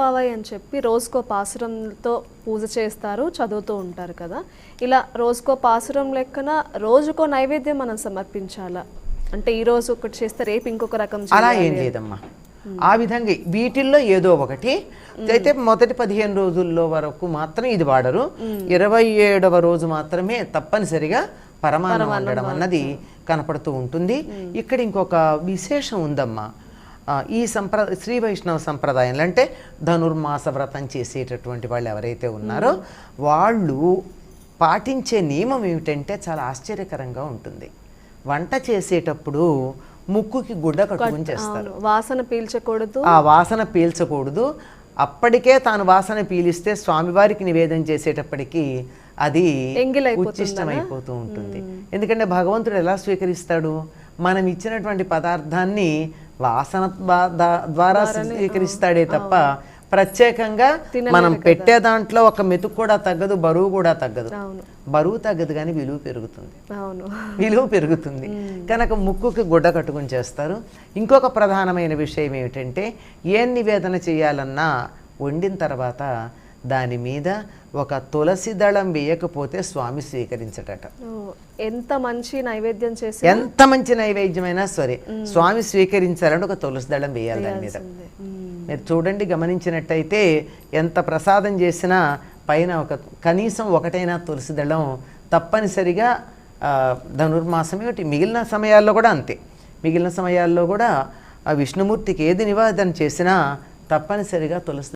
పావై అని చెప్పి రోజుకో పాసురంతో పూజ చేస్తారు చదువుతూ ఉంటారు కదా. ఇలా రోజుకో పాసురం లెక్కన రోజుకో నైవేద్యం మనం సమర్పించాలా? అంటే ఈ రోజు ఒకటి చేస్తే రేపు ఇంకొక రకం అలా. ఏం లేదమ్మా ఆ విధంగా వీటిల్లో ఏదో ఒకటి. అయితే మొదటి పదిహేను రోజుల్లో వరకు మాత్రం ఇది వాడరు. ఇరవై ఏడవ రోజు మాత్రమే తప్పనిసరిగా పరమాన్నం వండడం అన్నది కనపడుతూ ఉంటుంది. ఇక్కడ ఇంకొక విశేషం ఉందమ్మా. ఈ సంప్ర శ్రీ వైష్ణవ సంప్రదాయంలో అంటే ధనుర్మాస వ్రతం చేసేటటువంటి వాళ్ళు ఎవరైతే ఉన్నారో వాళ్ళు పాటించే నియమం ఏమిటంటే చాలా ఆశ్చర్యకరంగా ఉంటుంది. వంట చేసేటప్పుడు ముక్కుకి గుడ్డ కట్టుకుని చేస్తారు. వాసన పీల్చకూడదు. ఆ వాసన పీల్చకూడదు. అప్పటికే తాను వాసన పీలిస్తే స్వామివారికి నివేదన చేసేటప్పటికి అది? ఉచ్చిష్టమైపోతూ ఉంటుంది. ఎందుకంటే భగవంతుడు ఎలా స్వీకరిస్తాడు? మనం ఇచ్చినటువంటి పదార్థాన్ని వాసన ద్వారా స్వీకరిస్తాడే తప్ప ప్రత్యేకంగా మనం పెట్టే దాంట్లో ఒక మెతుకు కూడా తగ్గదు బరువు కూడా తగ్గదు. బరువు తగ్గదు కానీ విలువ పెరుగుతుంది. అవును. విలువ పెరుగుతుంది. కనుక ముక్కుకి గుడ్డ కట్టుకుని చేస్తారు. ఇంకొక ప్రధానమైన విషయం ఏమిటంటే ఏం నివేదన చేయాలన్నా వండిన తర్వాత దాని మీద ఒక తులసి దళం వేయకపోతే స్వామి స్వీకరించటట. ఓ, ఎంత మంచి నైవేద్యం చేసి ఎంత మంచి నైవేద్యమైనా సరే స్వామి స్వీకరించాలంటే ఒక తులసి దళం వేయాలి దాని మీద. మీరు చూడండి గమనించినట్టయితే ఎంత ప్రసాదం చేసినా పైన ఒక కనీసం ఒకటైనా తులసి దళం తప్పనిసరిగా ధనుర్మాసం ఏమిటి మిగిలిన సమయాల్లో కూడా అంతే. మిగిలిన సమయాల్లో కూడా ఆ విష్ణుమూర్తికి ఏది నివేదన చేసినా తప్పనిసరిగా తులసి